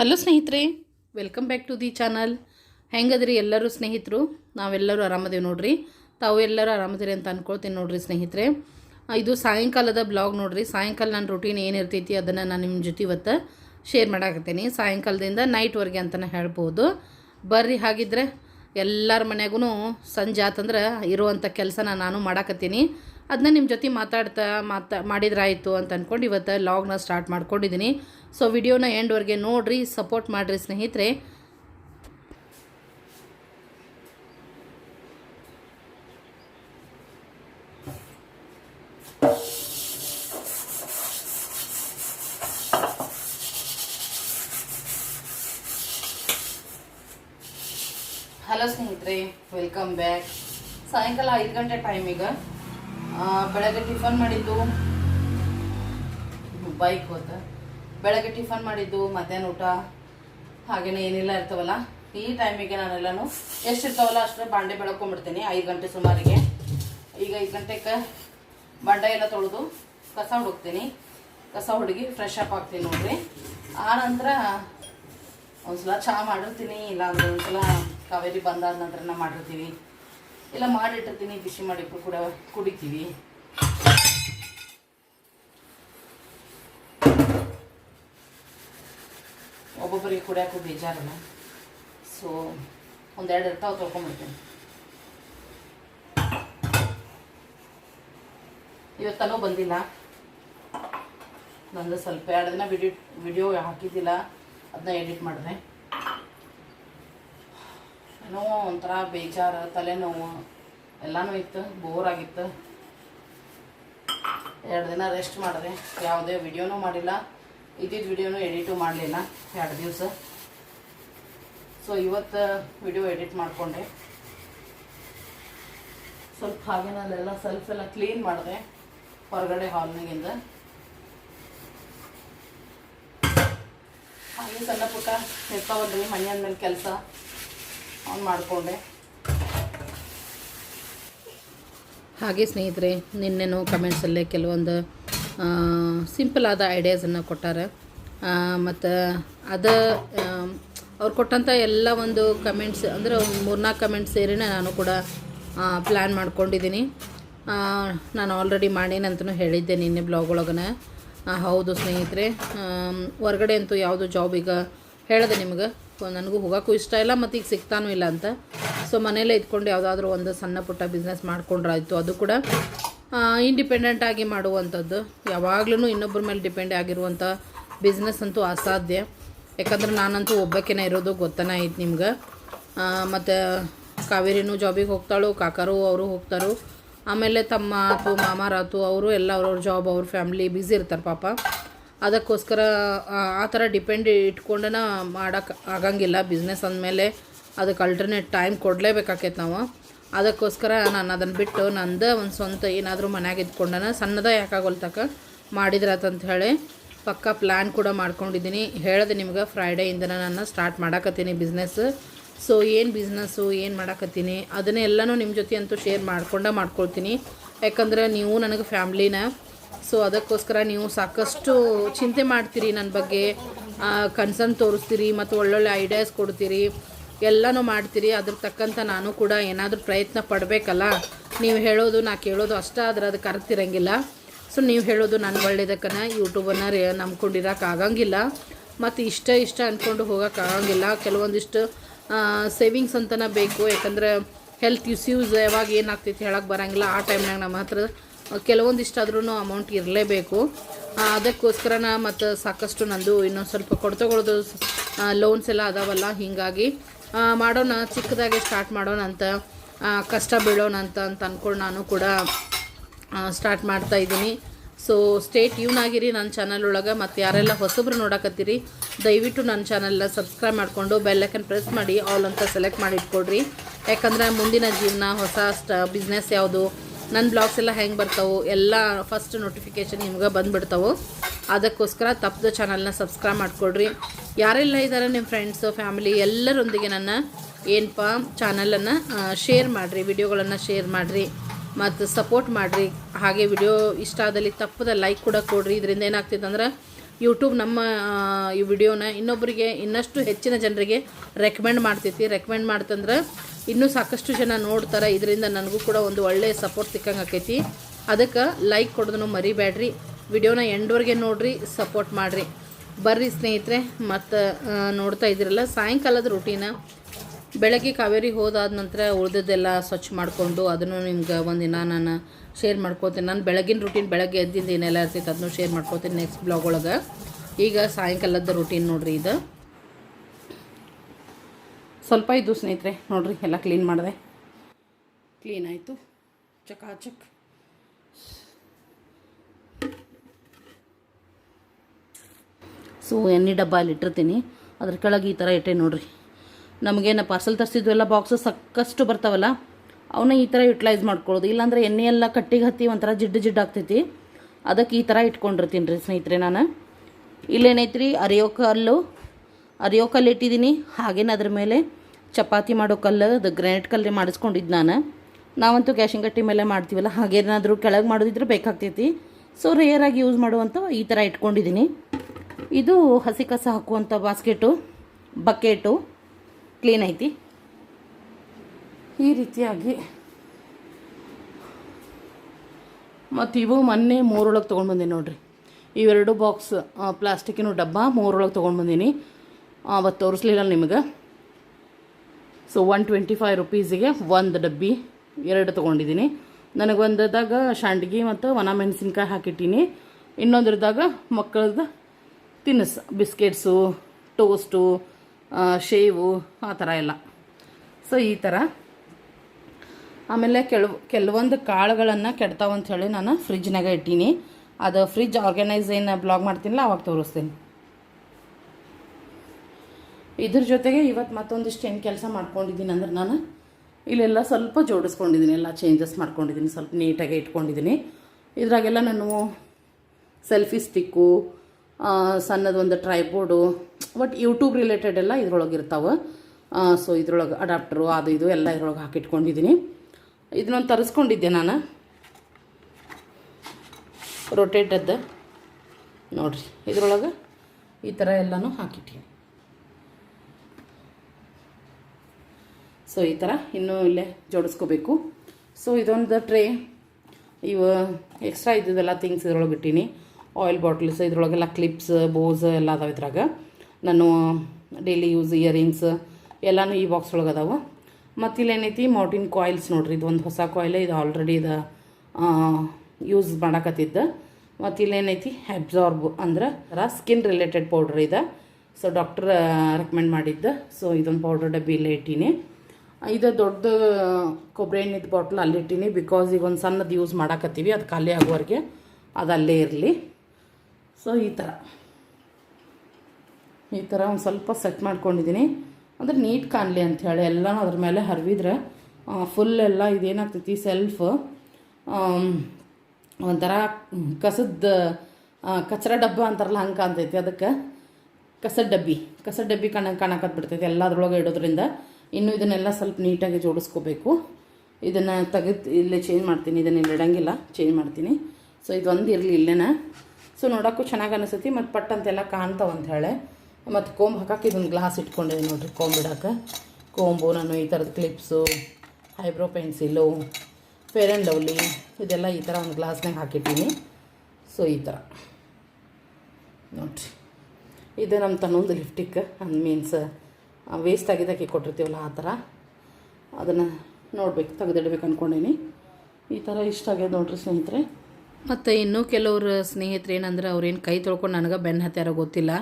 Hello ಸ್ನೇಹಿತರೆ welcome back to the channel ಹೆಂಗದ್ರಿ ಎಲ್ಲರೂ ಸ್ನೇಹಿತರು? ನಾವೆಲ್ಲರೂ ಆರಾಮದೇವಿ ನೋಡ್ರಿ. ತಾವು ಎಲ್ಲರೂ ಆರಾಮದಿರಿ ಅಂತ ಅನ್ಕೊಳ್ತೀನಿ ನೋಡ್ರಿ ಸ್ನೇಹಿತರೆ. ಇದು ಸಾಯಂಕಾಲದ ಬ್ಲಾಗ್ ನೋಡ್ರಿ. ಸಾಯಂಕಾಲ ನನ್ನ ರೂಟೀನ್ ಏನಿರ್ತೈತಿ ಅದನ್ನು ನಾನು ನಿಮ್ಮ ಜೊತೆ ಇವತ್ತು ಶೇರ್ ಮಾಡಾಕತ್ತೀನಿ. ಸಾಯಂಕಾಲದಿಂದ ನೈಟ್ವರೆಗೆ ಅಂತಲೇ ಹೇಳ್ಬೋದು. ಬರ್ರಿ, ಹಾಗಿದ್ರೆ ಎಲ್ಲರ ಮನೆಗೂ ಸಂಜೆ ಆತಂದ್ರೆ ಇರುವಂಥ ಕೆಲಸನ ನಾನು ಮಾಡಾಕತ್ತೀನಿ. ಅದನ್ನ ನಿಮ್ಮ ಜೊತೆ ಮಾತಾಡ್ತಾ ಮಾತಾ ಮಾಡಿದ್ರಾಯಿತು ಅಂತ ಅಂದ್ಕೊಂಡು ಇವತ್ತು ಲಾಗ್ನ ಸ್ಟಾರ್ಟ್ ಮಾಡ್ಕೊಂಡಿದ್ದೀನಿ ಸೊ ವಿಡಿಯೋನ ಎಂಡ್ವರೆಗೆ ನೋಡಿರಿ ಸಪೋರ್ಟ್ ಮಾಡಿರಿ ಸ್ನೇಹಿತರೆ. ಹಲೋ ಸ್ನೇಹಿತರೆ ವೆಲ್ಕಮ್ ಬ್ಯಾಕ್ ಸಾಯಂಕಾಲ ಐದು ಗಂಟೆ ಟೈಮ್ ಈಗ. ಆ, ಬೆಳಗ್ಗೆ ಟಿಫನ್ ಮಾಡಿದ್ದು ಬೈಕ್ ಹೋತ ಬೆಳಗ್ಗೆ ಟಿಫನ್ ಮಾಡಿದ್ದು ಮಧ್ಯಾಹ್ನ ಊಟ. ಹಾಗೇನೆ ಏನಿಲ್ಲ ಇರ್ತಾವಲ್ಲ. ಈ ಟೈಮಿಗೆ ನಾನೆಲ್ಲನೂ ಎಷ್ಟು ಇರ್ತಾವಲ್ಲ ಅಷ್ಟೇ ಬಾಂಡೆ ಬೆಳಕೊಂಡ್ಬಿಡ್ತೀನಿ, ಐದು ಗಂಟೆ ಸುಮಾರಿಗೆ. ಈಗ ಐದು ಗಂಟೆಗೆ ಬಂಡೆ ಎಲ್ಲ ತೊಳೆದು ಕಸ ಹುಡುಕ್ತೀನಿ. ಕಸ ಹುಡುಗಿ ಫ್ರೆಶ್ ಅಪ್ ಆಗ್ತೀನಿ ನೋಡ್ರಿ. ಆ ನಂತರ ಒಂದ್ಸಲ ಚಹಾ ಮಾಡಿರ್ತೀನಿ ಇಲ್ಲ ಅಂದ್ರೆ ಒಂದ್ಸಲ ಕಾವೇರಿ ಬಂದಾದ ನಂತರ ಮಾಡಿರ್ತೀವಿ. ಇಲ್ಲ ಮಾಡಿಟ್ಟಿರ್ತೀನಿ, ಬಿಸಿ ಮಾಡಿ ಕೂಡ ಕುಡಿತೀವಿ. ಒಬ್ಬೊಬ್ಬರಿಗೆ ಕುಡಿಯೋಕ್ಕೂ ಬೇಜಾರಲ್ಲ. ಸೊ ಒಂದೆರಡು ಇರ್ತಾವೆ ತೊಳ್ಕೊಂಬಿಡ್ತೀನಿ. ಇವತ್ತನೂ ಬಂದಿಲ್ಲ. ನಂದು ಸ್ವಲ್ಪ ಎರಡು ದಿನ ವಿಡಿಯೋ ವಿಡಿಯೋ ಹಾಕಿದ್ದಿಲ್ಲ. ಅದನ್ನ ಎಡಿಟ್ ಮಾಡಿದೆ. ಏನೋ ಒಂಥರ ಬೇಜಾರು, ತಲೆನೋವು, ಎಲ್ಲನೂ ಇತ್ತು ಬೋರ್ ಆಗಿತ್ತು. ಎರಡು ದಿನ ರೆಸ್ಟ್ ಮಾಡಿದೆ. ಯಾವುದೇ ವಿಡಿಯೋನೂ ಮಾಡಿಲ್ಲ. ಇದ್ದಿದ್ದ ವಿಡಿಯೋನೂ ಎಡಿಟು ಮಾಡಲಿಲ್ಲ. ಎರಡು ದಿವಸ. ಸೊ ಇವತ್ತು ವಿಡಿಯೋ ಎಡಿಟ್ ಮಾಡಿಕೊಂಡೆ. ಸ್ವಲ್ಪ ಹಾಗೇನಲ್ಲೆಲ್ಲ ಸೆಲ್ಫ್ ಎಲ್ಲ ಕ್ಲೀನ್ ಮಾಡಿದೆ. ಹೊರಗಡೆ ಹಾಲ್ನಾಗಿಂದ ಹಾಗೆ ಸಣ್ಣ ಪುಟ್ಟ ಇರ್ತಾವಲ್ರಿ ಮನೆ ಅಂದಮೇಲೆ ಕೆಲಸ. ಅವ್ನು ಮಾಡಿಕೊಂಡೆ. ಹಾಗೆ ಸ್ನೇಹಿತರೆ, ನಿನ್ನೆನೂ ಕಮೆಂಟ್ಸಲ್ಲೇ ಕೆಲವೊಂದು ಸಿಂಪಲ್ ಆದ ಐಡಿಯಾಸನ್ನು ಕೊಟ್ಟಾರೆ. ಮತ್ತು ಅದು ಅವ್ರು ಕೊಟ್ಟಂಥ ಎಲ್ಲ ಒಂದು ಕಮೆಂಟ್ಸ್ ಅಂದರೆ ಒಂದು ಮೂರ್ನಾಲ್ಕು ಕಮೆಂಟ್ಸ್ ಸೇರಿನೇ ನಾನು ಕೂಡ ಪ್ಲ್ಯಾನ್ ಮಾಡ್ಕೊಂಡಿದ್ದೀನಿ. ನಾನು ಆಲ್ರೆಡಿ ಮಾಡೀನಿ ಹೇಳಿದ್ದೆ ನಿನ್ನೆ ಬ್ಲಾಗ್ ಒಳಗನೆ. ಹೌದು ಸ್ನೇಹಿತರೆ ಹೊರ್ಗಡೆ ಅಂತೂ ಯಾವುದು ಜಾಬ್ ಈಗ ಹೇಳಿದೆ ನಿಮ್ಗೆ. ನನಗೂ ಹೋಗೋಕ್ಕೂ ಇಷ್ಟ ಇಲ್ಲ, ಮತ್ತು ಈಗ ಸಿಗ್ತಾನೂ ಇಲ್ಲ ಅಂತ. ಸೊ ಮನೇಲೇ ಇದ್ಕೊಂಡು ಯಾವುದಾದ್ರೂ ಒಂದು ಸಣ್ಣ ಪುಟ್ಟ ಬಿಸ್ನೆಸ್ ಮಾಡ್ಕೊಂಡ್ರಾಯ್ತು. ಅದು ಕೂಡ ಇಂಡಿಪೆಂಡೆಂಟ್ ಆಗಿ ಮಾಡುವಂಥದ್ದು. ಯಾವಾಗ್ಲೂ ಇನ್ನೊಬ್ಬರ ಮೇಲೆ ಡಿಪೆಂಡ್ ಆಗಿರುವಂಥ ಬಿಸ್ನೆಸ್ ಅಂತೂ ಅಸಾಧ್ಯ. ಯಾಕಂದ್ರೆ ನಾನಂತೂ ಒಬ್ಬಕ್ಕೇನೆ ಇರೋದು ಗೊತ್ತನೇ ಐತೆ ನಿಮ್ಗೆ. ಮತ್ತು ಕಾವೇರಿನೂ ಜಾಬಿಗೆ ಹೋಗ್ತಾಳು, ಕಾಕಾರು ಅವರು ಹೋಗ್ತಾರೋ. ಆಮೇಲೆ ತಮ್ಮ ಆತು ಮಾಮಾರಾತು ಅವರು ಎಲ್ಲ ಅವ್ರವ್ರ ಜಾಬ್ ಅವ್ರ ಫ್ಯಾಮ್ಲಿ ಬ್ಯುಸಿ ಇರ್ತಾರೆ ಪಾಪ. ಅದಕ್ಕೋಸ್ಕರ, ಆ ಥರ ಡಿಪೆಂಡ್ ಇಟ್ಕೊಂಡನ ಮಾಡೋಕ್ಕೆ ಆಗಂಗಿಲ್ಲ. ಬಿಸ್ನೆಸ್ ಅಂದಮೇಲೆ ಅದಕ್ಕೆ ಅಲ್ಟರ್ನೇಟ್ ಟೈಮ್ ಕೊಡಲೇಬೇಕಾಕೈತೆ ನಾವು. ಅದಕ್ಕೋಸ್ಕರ ನಾನು ಅದನ್ನು ಬಿಟ್ಟು ನಂದು ಒಂದು ಸ್ವಂತ ಏನಾದರೂ ಮನ್ಯಾಗ ಇದ್ಕೊಂಡನ ಸಣ್ಣದ ಯಾಕಾಗೋಲ್ತಕ ಮಾಡಿದ್ರಾತಂತ ಹೇಳಿ ಪಕ್ಕ ಪ್ಲ್ಯಾನ್ ಕೂಡ ಮಾಡ್ಕೊಂಡಿದ್ದೀನಿ. ಹೇಳಿದೆ ನಿಮ್ಗೆ ಫ್ರೈಡೆಯಿಂದ ನಾನು ಸ್ಟಾರ್ಟ್ ಮಾಡಾಕತ್ತೀನಿ ಬಿಸ್ನೆಸ್ ಸೊ ಏನು ಬಿಸ್ನೆಸ್ಸು ಏನು ಮಾಡಾಕತ್ತೀನಿ ಅದನ್ನೆಲ್ಲನೂ ನಿಮ್ಮ ಜೊತೆ ಅಂತೂ ಶೇರ್ ಮಾಡ್ಕೊಂಡೇ ಮಾಡ್ಕೊಳ್ತೀನಿ. ಯಾಕಂದ್ರೆ ನೀವು ನನಗೆ ಫ್ಯಾಮ್ಲಿನ ಸೊ ಅದಕ್ಕೋಸ್ಕರ ನೀವು ಸಾಕಷ್ಟು ಚಿಂತೆ ಮಾಡ್ತೀರಿ ನನ್ನ ಬಗ್ಗೆ ಕನ್ಸರ್ನ್ ತೋರಿಸ್ತೀರಿ ಮತ್ತು ಒಳ್ಳೊಳ್ಳೆ ಐಡಿಯಾಸ್ ಕೊಡ್ತೀರಿ, ಎಲ್ಲನೂ ಮಾಡ್ತೀರಿ. ಅದ್ರ ತಕ್ಕಂಥ ನಾನು ಕೂಡ ಏನಾದರೂ ಪ್ರಯತ್ನ ಪಡಬೇಕಲ್ಲ? ನೀವು ಹೇಳೋದು ನಾ ಕೇಳೋದು ಅಷ್ಟೇ, ಆದ್ರೆ ಅದು ಕರೆತಿರಂಗಿಲ್ಲ ಸೊ ನೀವು ಹೇಳೋದು ನಾನು ಒಳ್ಳೇದಕ್ಕನ ಯೂಟ್ಯೂಬನ್ನ ರೇ ನಂಬ್ಕೊಂಡಿರೋಕ್ಕಾಗಂಗಿಲ್ಲ ಮತ್ತು ಇಷ್ಟ ಇಷ್ಟ ಅಂದ್ಕೊಂಡು ಹೋಗೋಕ್ಕಾಗಂಗಿಲ್ಲ ಕೆಲವೊಂದಿಷ್ಟು ಸೇವಿಂಗ್ಸ್ ಅಂತನೇ ಬೇಕು. ಯಾಕಂದ್ರೆ ಹೆಲ್ತ್ ಇಶ್ಯೂಸ್ ಯಾವಾಗ ಏನಾಗ್ತೈತಿ ಹೇಳಕ್ಕೆ ಬರಂಗಿಲ್ಲ. ಆ ಟೈಮ್ನಾಗ ನಮ್ಮ ಹತ್ರ ಕೆಲವೊಂದಿಷ್ಟಾದ್ರೂ ಅಮೌಂಟ್ ಇರಲೇಬೇಕು. ಅದಕ್ಕೋಸ್ಕರನ ಮತ್ತು ಸಾಕಷ್ಟು ನಂದು ಇನ್ನೊಂದು ಸ್ವಲ್ಪ ಕೊಡ್ತಗೊಳ್ಳೋದು ಲೋನ್ಸ್ ಎಲ್ಲ ಅದಾವಲ್ಲ, ಹೀಗಾಗಿ ಮಾಡೋಣ, ಚಿಕ್ಕದಾಗೆ ಸ್ಟಾರ್ಟ್ ಮಾಡೋಣ ಅಂತ ಕಷ್ಟ ಬೀಳೋಣ ಅಂತ ಅಂತ ಅಂದ್ಕೊಂಡು ನಾನು ಕೂಡ ಸ್ಟಾರ್ಟ್ ಮಾಡ್ತಾ ಇದ್ದೀನಿ. ಸೊ ಸ್ಟೇಟ್ ಟ್ಯೂನ್ ಆಗಿರಿ ನನ್ನ ಚಾನಲ್ ಒಳಗೆ, ಮತ್ತು ಯಾರೆಲ್ಲ ಹೊಸಬ್ರು ನೋಡಕತ್ತೀರಿ, ದಯವಿಟ್ಟು ನನ್ನ ಚಾನಲ್ನ ಸಬ್ಸ್ಕ್ರೈಬ್ ಮಾಡಿಕೊಂಡು ಬೆಲ್ಲೈಕನ್ ಪ್ರೆಸ್ ಮಾಡಿ ಆಲ್ ಅಂತ ಸೆಲೆಕ್ಟ್ ಮಾಡಿ ಇಟ್ಕೊಡ್ರಿ ಯಾಕಂದ್ರೆ ಮುಂದಿನ ಜೀವನ, ಹೊಸ ಸ್ಟ ಬಿಸ್ನೆಸ್ ಯಾವುದು ನನ್ನ ಬ್ಲಾಗ್ಸ್ ಎಲ್ಲ ಹೆಂಗೆ ಬರ್ತಾವೆ, ಎಲ್ಲ ಫಸ್ಟ್ ನೋಟಿಫಿಕೇಷನ್ ನಿಮ್ಗೆ ಬಂದುಬಿಡ್ತಾವೆ, ಅದಕ್ಕೋಸ್ಕರ ತಪ್ಪದು ಚಾನಲ್ನ ಸಬ್ಸ್ಕ್ರೈಬ್ ಮಾಡಿಕೊಡ್ರಿ. ಯಾರೆಲ್ಲ ಇದ್ದಾರೆ ನಿಮ್ಮ ಫ್ರೆಂಡ್ಸು ಫ್ಯಾಮಿಲಿ ಎಲ್ಲರೊಂದಿಗೆ ನನ್ನ ಏನಪ್ಪ ಚಾನಲನ್ನು ಶೇರ್ ಮಾಡಿರಿ ವಿಡಿಯೋಗಳನ್ನು ಶೇರ್ ಮಾಡಿರಿ, ಮತ್ತು ಸಪೋರ್ಟ್ ಮಾಡಿರಿ. ಹಾಗೆ ವಿಡಿಯೋ ಇಷ್ಟ ಆದಲ್ಲಿ ತಪ್ಪದ ಲೈಕ್ ಕೂಡ ಕೊಡ್ರಿ. ಇದರಿಂದ ಏನಾಗ್ತಿತ್ತು ಅಂದ್ರೆ ಯೂಟ್ಯೂಬ್ ನಮ್ಮ ಈ ವಿಡಿಯೋನ ಇನ್ನೊಬ್ಬರಿಗೆ ಇನ್ನಷ್ಟು ಹೆಚ್ಚಿನ ಜನರಿಗೆ ರೆಕಮೆಂಡ್ ಮಾಡ್ತೈತಿ. ರೆಕಮೆಂಡ್ ಮಾಡ್ತಂದ್ರೆ ಇನ್ನೂ ಸಾಕಷ್ಟು ಜನ ನೋಡ್ತಾರೆ. ಇದರಿಂದ ನನಗೂ ಕೂಡ ಒಂದು ಒಳ್ಳೆಯ ಸಪೋರ್ಟ್ ಸಿಕ್ಕಂಗೆ ಆಕೈತಿ ಅದಕ್ಕೆ ಲೈಕ್ ಕೊಡೋದನ್ನು ಮರಿಬೇಡ್ರಿ ವಿಡಿಯೋನ ಎಂಡ್ವರೆಗೆ ನೋಡಿರಿ ಸಪೋರ್ಟ್ ಮಾಡಿರಿ. ಬರ್ರಿ ಸ್ನೇಹಿತರೆ, ಮತ್ತು ನೋಡ್ತಾ ಇದ್ದೀರಲ್ಲ, ಸಾಯಂಕಾಲದ ರೂಟೀನ ಬೆಳಗ್ಗೆ ಕಾವೇರಿ ಹೋದಾದ ನಂತರ ಉಳಿದದ್ದೆಲ್ಲ ಸ್ವಚ್ಛ ಮಾಡಿಕೊಂಡು ಅದನ್ನು ನಿಮ್ಗೆ ಒಂದಿನ ನಾನು ಶೇರ್ ಮಾಡ್ಕೋತೀನಿ ನಾನು ಬೆಳಗಿನ ರೂಟೀನ್ ಬೆಳಗ್ಗೆ ಎದ್ದಿಂದ ಏನೆಲ್ಲ ಇರ್ತೈತೆ ಅದನ್ನು ಶೇರ್ ಮಾಡ್ಕೊತೀನಿ ನೆಕ್ಸ್ಟ್ ಬ್ಲಾಗ್ ಒಳಗೆ. ಈಗ ಸಾಯಂಕಾಲದ ರೂಟೀನ್ ನೋಡ್ರಿ ಇದು. ಸ್ವಲ್ಪ ಇದು ಸ್ನೇಹಿತರೆ, ನೋಡಿರಿ ಎಲ್ಲ ಕ್ಲೀನ್ ಮಾಡಿದೆ. ಕ್ಲೀನ್ ಆಯಿತು. ಚಕಾಚಕ್. ಸೊ ಎಣ್ಣೆ ಡಬ್ಬ ಅಲ್ಲಿ ಇಟ್ಟಿರ್ತೀನಿ. ಅದ್ರ ಕೆಳಗೆ ಈ ಥರ ಇಟ್ಟೆ ನೋಡ್ರಿ. ನಮಗೇನು ಪಾರ್ಸಲ್ ತರಿಸಿದ್ವೆಲ್ಲ ಬಾಕ್ಸಸ್ ಸಾಕಷ್ಟು ಬರ್ತಾವಲ್ಲ ಅವನ್ನ ಈ ಥರ ಯುಟಿಲೈಸ್ ಮಾಡ್ಕೊಳ್ಳೋದು. ಇಲ್ಲಾಂದ್ರೆ ಎಣ್ಣೆ ಎಲ್ಲ ಕಟ್ಟಿಗೆ ಹತ್ತಿ ಒಂಥರ ಜಿಡ್ಡು ಜಿಡ್ಡು ಆಗ್ತೈತಿ. ಅದಕ್ಕೆ ಈ ಥರ ಇಟ್ಕೊಂಡಿರ್ತೀನಿ ರೀ ಸ್ನೇಹಿತರೆ ನಾನು. ಇಲ್ಲೇನೈತ್ರಿ ಅರಿಯೋ ಕಲ್ಲು. ಅರಿಯೋ ಕಲ್ಲು ಇಟ್ಟಿದ್ದೀನಿ. ಹಾಗೇನೆ ಅದ್ರ ಮೇಲೆ ಚಪಾತಿ ಮಾಡೋ ಕಲ್ಲು, ಅದು ಗ್ರಾನೈಟ್ ಕಲ್ಲೇ ಮಾಡಿಸ್ಕೊಂಡಿದ್ದು ನಾನು. ನಾವಂತೂ ಕ್ಯಾಶಿಂಗ್ ಕಟ್ಟಿ ಮೇಲೆ ಮಾಡ್ತೀವಲ್ಲ, ಹಾಗೇನಾದರೂ ಕೆಳಗೆ ಮಾಡೋದಿದ್ರೆ ಬೇಕಾಗ್ತೈತಿ. ಸೊ ರೇರಾಗಿ ಯೂಸ್ ಮಾಡುವಂಥ ಈ ಥರ ಇಟ್ಕೊಂಡಿದ್ದೀನಿ. ಇದು ಹಸಿ ಕಸ ಹಾಕುವಂಥ ಬಾಸ್ಕೆಟು ಬಕೆಟು ಕ್ಲೀನ್ ಐತಿ? ಈ ರೀತಿಯಾಗಿ. ಮತ್ತು ಇವು ಮೊನ್ನೆ ಮೂರೊಳಗೆ ತೊಗೊಂಡು ಬಂದೀನಿ ನೋಡಿರಿ. ಇವೆರಡು ಬಾಕ್ಸ್ ಪ್ಲಾಸ್ಟಿಕ್ಕಿನ ಡಬ್ಬ ಮೂರೊಳಗೆ ತೊಗೊಂಡು ಬಂದೀನಿ. ಅವತ್ತು ತೋರಿಸ್ಲಿಲ್ಲ ನಿಮಗೆ. ಸೊ ಒನ್ ಟ್ವೆಂಟಿ ಫೈವ್ ರುಪೀಸಿಗೆ ಒಂದು ಡಬ್ಬಿ, ಎರಡು ತೊಗೊಂಡಿದ್ದೀನಿ ನನಗೊಂದದಾಗ ಶಾಂಡ್ಗಿ ಮತ್ತು ಒಣ ಮೆಣಸಿನ್ಕಾಯಿ ಹಾಕಿಟ್ಟೀನಿ. ಇನ್ನೊಂದ್ರದಾಗ ಮಕ್ಕಳದ್ದು ತಿನ್ನಿಸ್ ಬಿಸ್ಕೆಟ್ಸು, ಟೋಸ್ಟು ಶೇವು, ಆ ಥರ ಎಲ್ಲ. ಸೊ ಈ ಥರ. ಆಮೇಲೆ ಕೆಲವು, ಕೆಲವೊಂದು ಕಾಳುಗಳನ್ನು ಕೆಡ್ತಾವ ಹೇಳಿ ನಾನು ಫ್ರಿಜ್ನಾಗ ಇಟ್ಟೀನಿ. ಅದು ಫ್ರಿಜ್ ಆರ್ಗನೈಸ್ ಏನು ಬ್ಲಾಗ್ ಮಾಡ್ತೀನಿಲ್ಲ, ಅವಾಗ ತೋರಿಸ್ತೀನಿ. ಇದ್ರ ಜೊತೆಗೆ ಇವತ್ತು ಮತ್ತೊಂದಿಷ್ಟು ಏನು ಕೆಲಸ ಮಾಡ್ಕೊಂಡಿದ್ದೀನಿ ಅಂದ್ರೆ ನಾನು ಇಲ್ಲೆಲ್ಲ ಸ್ವಲ್ಪ ಜೋಡಿಸ್ಕೊಂಡಿದ್ದೀನಿ ಎಲ್ಲ ಚೇಂಜಸ್ ಮಾಡ್ಕೊಂಡಿದ್ದೀನಿ ಸ್ವಲ್ಪ ನೀಟಾಗಿ ಇಟ್ಕೊಂಡಿದ್ದೀನಿ ಇದರಾಗೆಲ್ಲ ನಾನು ಸೆಲ್ಫಿ ಸ್ಟಿಕ್ಕು ಸಣ್ಣದೊಂದು ಟ್ರೈಬೋರ್ಡು ಬಟ್ ಯೂಟ್ಯೂಬ್ ರಿಲೇಟೆಡ್ ಎಲ್ಲ ಇದ್ರೊಳಗೆ ಇರ್ತಾವೆ. ಸೊ ಇದ್ರೊಳಗೆ ಅಡಾಪ್ಟರು ಅದು ಇದು ಎಲ್ಲ ಇದ್ರೊಳಗೆ ಹಾಕಿಟ್ಕೊಂಡಿದ್ದೀನಿ ಇದನ್ನೊಂದು ತರಿಸ್ಕೊಂಡಿದ್ದೆ ನಾನು. ರೊಟೇಟದ್ದು ನೋಡಿರಿ, ಇದ್ರೊಳಗೆ ಈ ಥರ ಎಲ್ಲನೂ ಹಾಕಿಟ್ಟಿನಿ ಸೊ ಈ ಥರ ಇನ್ನೂ ಇಲ್ಲೇ ಜೋಡಿಸ್ಕೋಬೇಕು. ಸೊ ಇದೊಂದು ಟ್ರೇ ಇವು ಎಕ್ಸ್ಟ್ರಾ ಇದ್ದಿದ್ದೆಲ್ಲ ಥಿಂಗ್ಸ್ ಇದ್ರೊಳಗೆ ಇಟ್ಟೀನಿ. ಆಯಿಲ್ ಬಾಟ್ಲ್ಸ್ ಇದ್ರೊಳಗೆಲ್ಲ ಕ್ಲಿಪ್ಸ್ ಬೋಸ್ ಎಲ್ಲ ಅದಾವೆ ಇದ್ರಾಗ. ನಾನು ಡೈಲಿ ಯೂಸ್ ಇಯರಿಂಗ್ಸ್ ಎಲ್ಲನೂ ಈ ಬಾಕ್ಸ್ ಒಳಗೆ ಅದಾವೆ. ಮತ್ತು ಇಲ್ಲೇನೈತಿ ಮೌಟಿನ್ ಕಾಯಿಲ್ಸ್ ನೋಡ್ರಿ, ಇದು ಒಂದು ಹೊಸ ಕಾಯಿಲ್ ಇದು ಆಲ್ರೆಡಿ ಇದು ಯೂಸ್ ಮಾಡಕತ್ತಿದ್ದ. ಮತ್ತು ಇಲ್ಲೇನೈತಿ ಅಬ್ಸಾರ್ಬ್ ಅಂದ್ರೆ ಸ್ಕಿನ್ ರಿಲೇಟೆಡ್ ಪೌಡ್ರ್ ಇದೆ. ಸೊ ಡಾಕ್ಟ್ರ್ ರೆಕಮೆಂಡ್ ಮಾಡಿದ್ದ. ಸೊ ಇದೊಂದು ಪೌಡ್ರ್ ಡಬ್ಬಿ ಇಲ್ಲೇ ಇಟ್ಟೀನಿ. ಇದು ದೊಡ್ಡ ಕೊಬ್ಬರಿ ಎಣ್ಣೆದು ಬಾಟ್ಲ್ ಅಲ್ಲಿ ಇಟ್ಟೀನಿ. ಬಿಕಾಸ್ ಈಗ ಒಂದು ಸಣ್ಣದು ಯೂಸ್ ಮಾಡಕತ್ತೀವಿ, ಅದು ಖಾಲಿ ಆಗೋವರೆಗೆ ಅದು ಅಲ್ಲೇ ಇರಲಿ. ಸೊ ಈ ಥರ ಈ ಥರ ಒಂದು ಸ್ವಲ್ಪ ಸೆಟ್ ಮಾಡ್ಕೊಂಡಿದ್ದೀನಿ ಅಂದ್ರೆ ನೀಟ್ ಕಾಣಲಿ ಅಂಥೇಳಿ ಎಲ್ಲನೂ ಅದ್ರ ಮೇಲೆ ಹರಿವಿದ್ರೆ ಫುಲ್ ಎಲ್ಲ ಇದೇನಾಗ್ತೈತಿ ಸೆಲ್ಫ್ ಒಂಥರ ಕಸದ ಕಚರ ಡಬ್ಬ ಅಂತಾರಲ್ಲ, ಹಂಗೆ ಕಾಣ್ತೈತಿ ಅದಕ್ಕೆ. ಕಸದ ಡಬ್ಬಿ ಕಸದ ಡಬ್ಬಿ ಕಣ ಕಾಣಕತ್ ಬಿಡ್ತೈತಿ ಎಲ್ಲ ಅದ್ರೊಳಗೆ ಇಡೋದ್ರಿಂದ. ಇನ್ನು ಇದನ್ನೆಲ್ಲ ಸ್ವಲ್ಪ ನೀಟಾಗಿ ಜೋಡಿಸ್ಕೋಬೇಕು. ಇದನ್ನು ತೆಗೆದು ಇಲ್ಲೇ ಚೇಂಜ್ ಮಾಡ್ತೀನಿ, ಇದನ್ನು ಇಲ್ಲಿ ಇಡಂಗಿಲ್ಲ ಚೇಂಜ್ ಮಾಡ್ತೀನಿ. ಸೊ ಇದೊಂದು ಇರಲಿ ಇಲ್ಲೇನ. ಸೊ ನೋಡೋಕ್ಕೂ ಚೆನ್ನಾಗಿ ಅನಿಸ್ತೈತಿ ಮತ್ತು ಪಟ್ ಅಂತೆಲ್ಲ ಕಾಣ್ತಾವ ಅಂತ ಹೇಳಿ. ಮತ್ತು ಕೋಂಬ್ ಹಾಕಕ್ಕೆ ಇದೊಂದು ಗ್ಲಾಸ್ ಇಟ್ಕೊಂಡಿದ್ದೀನಿ ನೋಡಿರಿ ಕೋಂಬ್ ಇಡೋಕೆ. ಕೋಂಬು ನಾನು ಈ ಥರದ clips eyebrow pencil fair and lovely ಇದೆಲ್ಲ ಈ ಥರ ಒಂದು ಗ್ಲಾಸ್ನಾಗ ಹಾಕಿಟ್ಟೀನಿ. ಸೊ ಈ ಥರ ನೋಡಿರಿ. ಇದು ನಮ್ಮ ತನ್ನೊಂದು ಲಿಫ್ಟಿಕ್ ಅಂದ್ ಮೀನ್ಸ್ ವೇಸ್ಟ್ ಆಗಿದ್ದಕ್ಕೆ ಕೊಟ್ಟಿರ್ತೀವಲ್ಲ ಆ ಥರ ಅದನ್ನು ನೋಡ್ಬೇಕು, ತೆಗೆದಿಡ್ಬೇಕು ಅಂದ್ಕೊಂಡೀನಿ ಈ ಥರ ಇಷ್ಟ ಆಗ್ಯದ ನೋಡ್ರಿ ಸ್ನೇಹಿತರೆ. ಮತ್ತು ಇನ್ನೂ ಕೆಲವರು ಸ್ನೇಹಿತರು ಏನಂದ್ರೆ ಅವ್ರೇನು ಕೈ ತೊಳ್ಕೊಂಡು ನನಗೆ ಬೆನ್ನು ಹತ್ಯಾರೋ ಗೊತ್ತಿಲ್ಲ.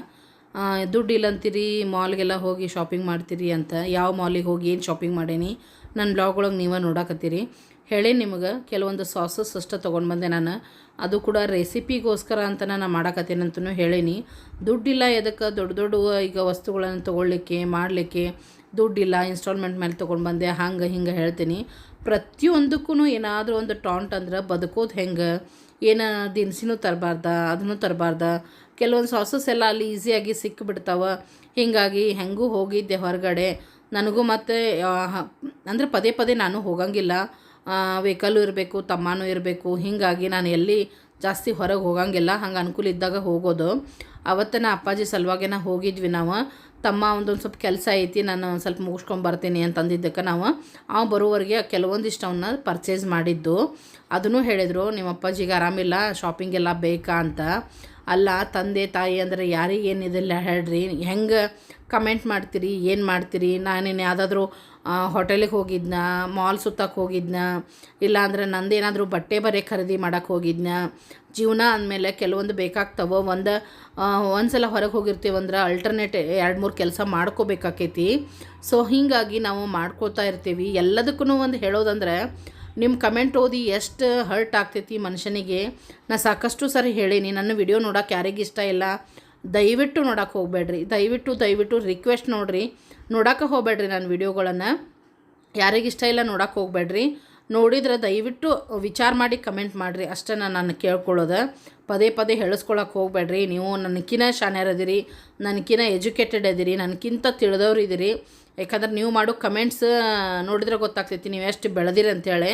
ದುಡ್ಡು ಇಲ್ಲ ಅಂತೀರಿ ಮಾಲ್ಗೆಲ್ಲ ಹೋಗಿ ಶಾಪಿಂಗ್ ಮಾಡ್ತೀರಿ ಅಂತ. ಯಾವ ಮಾಲಿಗೆ ಹೋಗಿ ಏನು ಶಾಪಿಂಗ್ ಮಾಡೀನಿ? ನನ್ನ ಬ್ಲಾಗ್ ಒಳಗೆ ನೀವೇ ನೋಡಾಕತ್ತೀರಿ. ಹೇಳಿ ನಿಮಗೆ, ಕೆಲವೊಂದು ಸಾಸಸ್ ಅಷ್ಟೇ ತೊಗೊಂಡು ಬಂದೆ ನಾನು. ಅದು ಕೂಡ ರೆಸಿಪಿಗೋಸ್ಕರ ಅಂತ ನಾನು ಮಾಡಾಕತ್ತೇನೆ ಅಂತಲೂ ಹೇಳೀನಿ. ದುಡ್ಡಿಲ್ಲ ಎದಕ್ಕೆ? ದೊಡ್ಡ ದೊಡ್ಡ ಈಗ ವಸ್ತುಗಳನ್ನು ತೊಗೊಳ್ಲಿಕ್ಕೆ ಮಾಡಲಿಕ್ಕೆ ದುಡ್ಡಿಲ್ಲ ಇನ್ಸ್ಟಾಲ್ಮೆಂಟ್ ಮೇಲೆ ತೊಗೊಂಡು ಬಂದೆ, ಹಂಗೆ ಹಿಂಗೆ ಹೇಳ್ತೀನಿ. ಪ್ರತಿಯೊಂದಕ್ಕೂ ಏನಾದರೂ ಒಂದು ಟಾಂಟ್ ಅಂದ್ರೆ ಬದುಕೋದು ಹೆಂಗೆ? ಏನು ದಿನಸಿನೂ ತರಬಾರ್ದ, ಅದನ್ನು ತರಬಾರ್ದ? ಕೆಲವೊಂದು ಸಾಸಸ್ ಎಲ್ಲ ಅಲ್ಲಿ ಈಸಿಯಾಗಿ ಸಿಕ್ಕಿಬಿಡ್ತಾವೆ ಹೀಗಾಗಿ ಹೆಂಗೂ ಹೋಗಿದ್ದೆ ಹೊರಗಡೆ. ನನಗೂ ಮತ್ತು ಅಂದರೆ ಪದೇ ಪದೇ ನಾನು ಹೋಗಂಗಿಲ್ಲ. ವೆಹಿಕಲ್ಲು ಇರಬೇಕು, ತಮ್ಮನೂ ಇರಬೇಕು. ಹೀಗಾಗಿ ನಾನು ಎಲ್ಲಿ ಜಾಸ್ತಿ ಹೊರಗೆ ಹೋಗಂಗಿಲ್ಲ. ಹಂಗೆ ಅನುಕೂಲ ಇದ್ದಾಗ ಹೋಗೋದು. ಅವತ್ತನ ಅಪ್ಪಾಜಿ ಸಲುವಾಗೇನ ಹೋಗಿದ್ವಿ ನಾವು. ತಮ್ಮ ಒಂದೊಂದು ಸ್ವಲ್ಪ ಕೆಲಸ ಐತಿ, ನಾನು ಸ್ವಲ್ಪ ಮುಗಿಸ್ಕೊಂಬರ್ತೀನಿ ಅಂತಂದಿದ್ದಕ್ಕೆ ನಾವು. ಅವ ಬರೋವರೆಗೆ ಕೆಲವೊಂದಿಷ್ಟು ಅವನ್ನ ಪರ್ಚೇಸ್ ಮಾಡಿದ್ದು. ಅದನ್ನು ಹೇಳಿದರು, ನಿಮ್ಮ ಅಪ್ಪಾಜಿಗೆ ಆರಾಮಿಲ್ಲ ಶಾಪಿಂಗೆಲ್ಲ ಬೇಕಾ? ಅಂತ. ಅಲ್ಲ, ತಂದೆ, ತಾಯಿ ಅಂದರೆ ಯಾರಿಗೆ ಏನಿದಿಲ್ಲ ಹೇಳ್ರಿ. ಹೆಂಗೆ ಕಮೆಂಟ್ ಮಾಡ್ತೀರಿ, ಏನು ಮಾಡ್ತೀರಿ? ನಾನೇನು ಯಾವುದಾದ್ರೂ ಹೋಟೆಲಿಗೆ ಹೋಗಿದ್ನ? ಮಾಲ್ ಸುತ್ತಕ್ಕೆ ಹೋಗಿದ್ನ? ಇಲ್ಲಾಂದ್ರೆ ನಂದೇನಾದರೂ ಬಟ್ಟೆ ಬರೆ ಖರೀದಿ ಮಾಡೋಕ್ಕೆ ಹೋಗಿದ್ನ? ಜೀವನ ಅಂದಮೇಲೆ ಕೆಲವೊಂದು ಬೇಕಾಗ್ತವೆ. ಒಂದು ಒಂದು ಸಲ ಹೊರಗೆ ಹೋಗಿರ್ತೀವಂದ್ರೆ ಅಲ್ಟರ್ನೇಟ್ ಎರಡು, ಮೂರು ಕೆಲಸ ಮಾಡ್ಕೋಬೇಕಾಕೈತಿ. ಸೊ ಹೀಗಾಗಿ ನಾವು ಮಾಡ್ಕೋತಾ ಇರ್ತೀವಿ. ಎಲ್ಲದಕ್ಕೂ ಒಂದು ಹೇಳೋದಂದ್ರೆ ನಿಮ್ಮ ಕಮೆಂಟ್ ಓದಿ ಎಷ್ಟು ಹರ್ಟ್ ಆಗ್ತೈತಿ ಮನುಷ್ಯನಿಗೆ. ನಾ ಸಾಕಷ್ಟು ಸರಿ ಹೇಳೀನಿ. ನನ್ನ ವಿಡಿಯೋ ನೋಡೋಕೆ ಯಾರಿಗೆ ಇಷ್ಟ ಇಲ್ಲ. ದಯವಿಟ್ಟು ನೋಡೋಕೆ ಹೋಗಬೇಡ್ರಿ. ದಯವಿಟ್ಟು ದಯವಿಟ್ಟು ರಿಕ್ವೆಸ್ಟ್ ನೋಡಿರಿ. ನೋಡೋಕೆ ಹೋಗಬೇಡ್ರಿ ನನ್ನ ವಿಡಿಯೋಗಳನ್ನು ಯಾರಿಗೆ ಇಷ್ಟ ಇಲ್ಲ ನೋಡೋಕೆ ಹೋಗಬೇಡ್ರಿ. ನೋಡಿದ್ರೆ ದಯವಿಟ್ಟು ವಿಚಾರ ಮಾಡಿ ಕಮೆಂಟ್ ಮಾಡಿರಿ. ಅಷ್ಟೇ ನಾನು ನಾನು ಕೇಳ್ಕೊಳ್ಳೋದು. ಪದೇ ಪದೇ ಹೇಳಿಸ್ಕೊಳಕ್ಕೆ ಹೋಗಬೇಡ್ರಿ. ನೀವು ನನಗಿನ ಶಾನ್ಯರದಿರಿ ನನಗಿನ ಎಜುಕೇಟೆಡ್ ಅದೀರಿ ನನಗಿಂತ ತಿಳಿದವ್ರು ಇದ್ದೀರಿ ಯಾಕಂದ್ರೆ ನೀವು ಮಾಡೋ ಕಮೆಂಟ್ಸ್ ನೋಡಿದ್ರೆ ಗೊತ್ತಾಗ್ತೈತಿ ನೀವು ಎಷ್ಟು ಬೆಳೆದಿರಿ ಅಂತೇಳಿ.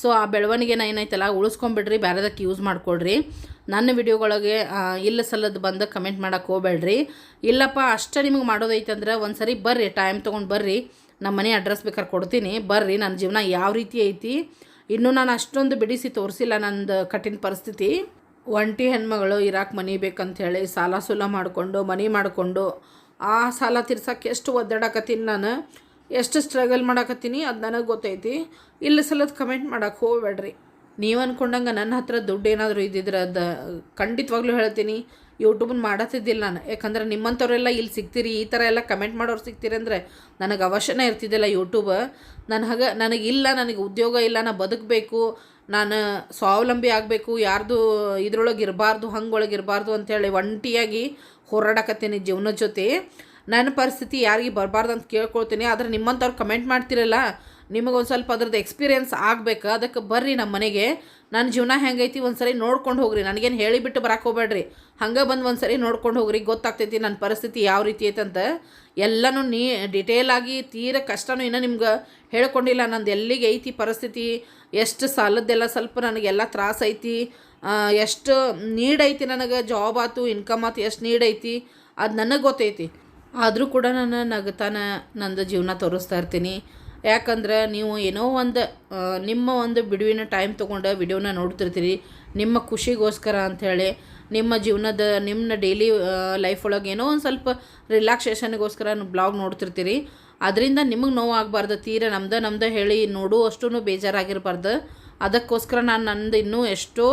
ಸೊ ಆ ಬೆಳವಣಿಗೆನ ಏನೈತಲ್ಲ ಉಳಿಸ್ಕೊಂಬಿಡ್ರಿ ಬೇರೆದಕ್ಕೆ ಯೂಸ್ ಮಾಡ್ಕೊಳ್ರಿ ನನ್ನ ವಿಡಿಯೋಗಳಿಗೆ ಇಲ್ಲ ಸಲ್ಲದ ಬಂದ ಕಮೆಂಟ್ ಮಾಡೋಕ್ಕೆ ಹೋಗ್ಬೇಡ್ರಿ. ಇಲ್ಲಪ್ಪ, ಅಷ್ಟೇ ನಿಮಗೆ ಮಾಡೋದೈತಂದ್ರೆ ಒಂದು ಸರಿ ಬರ್ರಿ ಟೈಮ್ ತೊಗೊಂಡು ಬರ್ರಿ. ನಮ್ಮ ಮನೆ ಅಡ್ರೆಸ್ ಬೇಕಾದ್ರೆ ಕೊಡ್ತೀನಿ, ಬರ್ರಿ. ನನ್ನ ಜೀವನ ಯಾವ ರೀತಿ ಐತಿ, ಇನ್ನೂ ನಾನು ಅಷ್ಟೊಂದು ಬಿಡಿಸಿ ತೋರಿಸಿಲ್ಲ ನಂದು ಕಠಿಣ ಪರಿಸ್ಥಿತಿ. ಒಂಟಿ ಹೆಣ್ಮಗಳು ಇರಾಕ್ ಮನೆ ಹೇಳಿ ಸಾಲ ಸುಲ ಮಾಡಿಕೊಂಡು, ಮನೆ ಮಾಡಿಕೊಂಡು ಆ ಸಾಲ ತೀರ್ಸಕ್ಕೆ ಎಷ್ಟು ಒದ್ದಾಡಕತ್ತೀನಿ ನಾನು? ಎಷ್ಟು ಸ್ಟ್ರಗಲ್ ಮಾಡಕತ್ತೀನಿ ಅದು ನನಗೆ ಗೊತ್ತೈತಿ. ಇಲ್ಲಿ ಸಲದ ಕಮೆಂಟ್ ಮಾಡಕ್ಕೆ ಹೋಗ್ಬೇಡ್ರಿ. ನೀವು ಅಂದ್ಕೊಂಡಂಗೆ ನನ್ನ ಹತ್ರ ದುಡ್ಡು ಏನಾದರೂ ಇದ್ದಿದ್ರೆ ಅದು ಖಂಡಿತವಾಗ್ಲೂ ಹೇಳ್ತೀನಿ. ಯೂಟ್ಯೂಬನ್ನ ಮಾಡತ್ತಿದ್ದಿಲ್ಲ ನಾನು. ಯಾಕಂದ್ರೆ ನಿಮ್ಮಂಥವರೆಲ್ಲ ಇಲ್ಲಿ ಸಿಗ್ತೀರಿ, ಈ ಥರ ಎಲ್ಲ ಕಮೆಂಟ್ ಮಾಡೋರು ಸಿಗ್ತೀರಿ ಅಂದರೆ ನನಗೆ ಅವಶ್ಯನೇ ಇರ್ತಿದ್ದಿಲ್ಲ ಯೂಟ್ಯೂಬ್ ನಾನು ಹಾಗೆ ನನಗಿಲ್ಲ ನನಗೆ ಉದ್ಯೋಗ ಇಲ್ಲ ನಾನು ಬದುಕಬೇಕು, ನಾನು ಸ್ವಾವಲಂಬಿ ಆಗಬೇಕು, ಯಾರ್ದು ಇದ್ರೊಳಗೆ ಇರಬಾರ್ದು ಹಂಗೊಳಗೆ ಇರಬಾರ್ದು ಅಂಥೇಳಿ ಒಂಟಿಯಾಗಿ ಹೋರಾಡಕತ್ತೀನಿ ಜೀವನ ಜೊತೆ. ನನ್ನ ಪರಿಸ್ಥಿತಿ ಯಾರಿಗೆ ಬರಬಾರ್ದು ಅಂತ ಕೇಳ್ಕೊಳ್ತೀನಿ. ಆದರೆ ನಿಮ್ಮಂಥವ್ರು ಕಮೆಂಟ್ ಮಾಡ್ತಿರಲ್ಲ, ನಿಮಗೆ ಒಂದು ಸ್ವಲ್ಪ ಅದ್ರದ್ದು ಎಕ್ಸ್ಪೀರಿಯೆನ್ಸ್ ಆಗಬೇಕು. ಅದಕ್ಕೆ ಬರ್ರಿ ನಮ್ಮ ಮನೆಗೆ. ನನ್ನ ಜೀವನ ಹೆಂಗೈತಿ ಒಂದು ಸರಿ ನೋಡ್ಕೊಂಡು ಹೋಗ್ರಿ. ನನಗೇನು ಹೇಳಿಬಿಟ್ಟು ಬರಕ್ಕೆ ಹೋಗ್ಬೇಡ್ರಿ. ಹಂಗೆ ಬಂದು ಒಂದು ಸರಿ ನೋಡ್ಕೊಂಡು ಹೋಗ್ರಿ. ಗೊತ್ತಾಗ್ತೈತಿ ನನ್ನ ಪರಿಸ್ಥಿತಿ ಯಾವ ರೀತಿ ಐತಂತ ಎಲ್ಲನೂ ನೀ ಡಿಟೇಲ್ ಆಗಿ ತೀರ ಕಷ್ಟನೂ ಇನ್ನೂ ನಿಮ್ಗೆ ಹೇಳ್ಕೊಂಡಿಲ್ಲ. ನಂದು ಎಲ್ಲಿಗೆ ಐತಿ ಪರಿಸ್ಥಿತಿ? ಎಷ್ಟು ಸಾಲದ್ದೆಲ್ಲ ಸ್ವಲ್ಪ ನನಗೆಲ್ಲ ತ್ರಾಸ ಐತಿ. ಎಷ್ಟು ನೀಡ್ ಐತಿ ನನಗೆ ಜಾಬ್ ಆಯ್ತು ಇನ್ಕಮ್ ಆಯ್ತು ಎಷ್ಟು ನೀಡ್ ಐತಿ ಅದು ನನಗೆ ಗೊತ್ತೈತಿ. ಆದರೂ ಕೂಡ ನಾನು ನಗತಾನ ನಂದು ಜೀವನ ತೋರಿಸ್ತಾ ಇರ್ತೀನಿ. ಯಾಕಂದ್ರೆ ನೀವು ಏನೋ ಒಂದು ನಿಮ್ಮ ಒಂದು ಬಿಡುವಿನ ಟೈಮ್ ತೊಗೊಂಡು ವಿಡಿಯೋನ ನೋಡ್ತಿರ್ತೀರಿ. ನಿಮ್ಮ ಖುಷಿಗೋಸ್ಕರ ಅಂಥೇಳಿ ನಿಮ್ಮ ಜೀವನದ ನಿಮ್ಮ ಡೈಲಿ ಲೈಫ್ ಒಳಗೆ ಏನೋ ಒಂದು ಸ್ವಲ್ಪ ರಿಲ್ಯಾಕ್ಸೇಷನ್ಗೋಸ್ಕರ ಬ್ಲಾಗ್ ನೋಡ್ತಿರ್ತೀರಿ. ಅದರಿಂದ ನಿಮಗೆ ನೋವಾಗಬಾರ್ದು, ತೀರ ನಮ್ದು ನಮ್ದು ಹೇಳಿ ನೋಡು ಅಷ್ಟು ಬೇಜಾರಾಗಿರಬಾರ್ದು. ಅದಕ್ಕೋಸ್ಕರ ನಾನು ನಂದು ಇನ್ನೂ ಎಷ್ಟೋ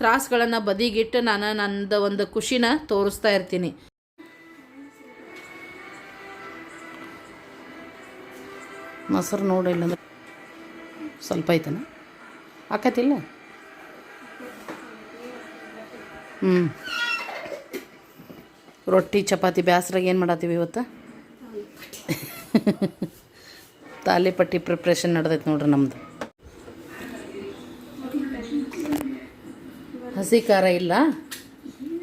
ತ್ರಾಸಗಳನ್ನು ಬದಿಗಿಟ್ಟು ನಾನು ನನ್ನದು ಒಂದು ಖುಷಿನ ತೋರಿಸ್ತಾ ಇರ್ತೀನಿ. ಮೊಸರು ನೋಡಿಲ್ಲ ಅಂದ್ರೆ ಸ್ವಲ್ಪ ಐತನ? ಆಕತಿಲ್ಲ? ಹ್ಞೂ ರೊಟ್ಟಿ ಚಪಾತಿ ಬ್ಯಾಸ್ರಾಗ ಏನು ಮಾಡತ್ತೀವಿ ಇವತ್ತು? ತಾಲಿಪಟ್ಟಿ ಪ್ರಿಪ್ರೇಷನ್ ನಡೆದೈತೆ ನೋಡ್ರಿ ನಮ್ಮದು ಹಸಿ ಖಾರ ಇಲ್ಲ.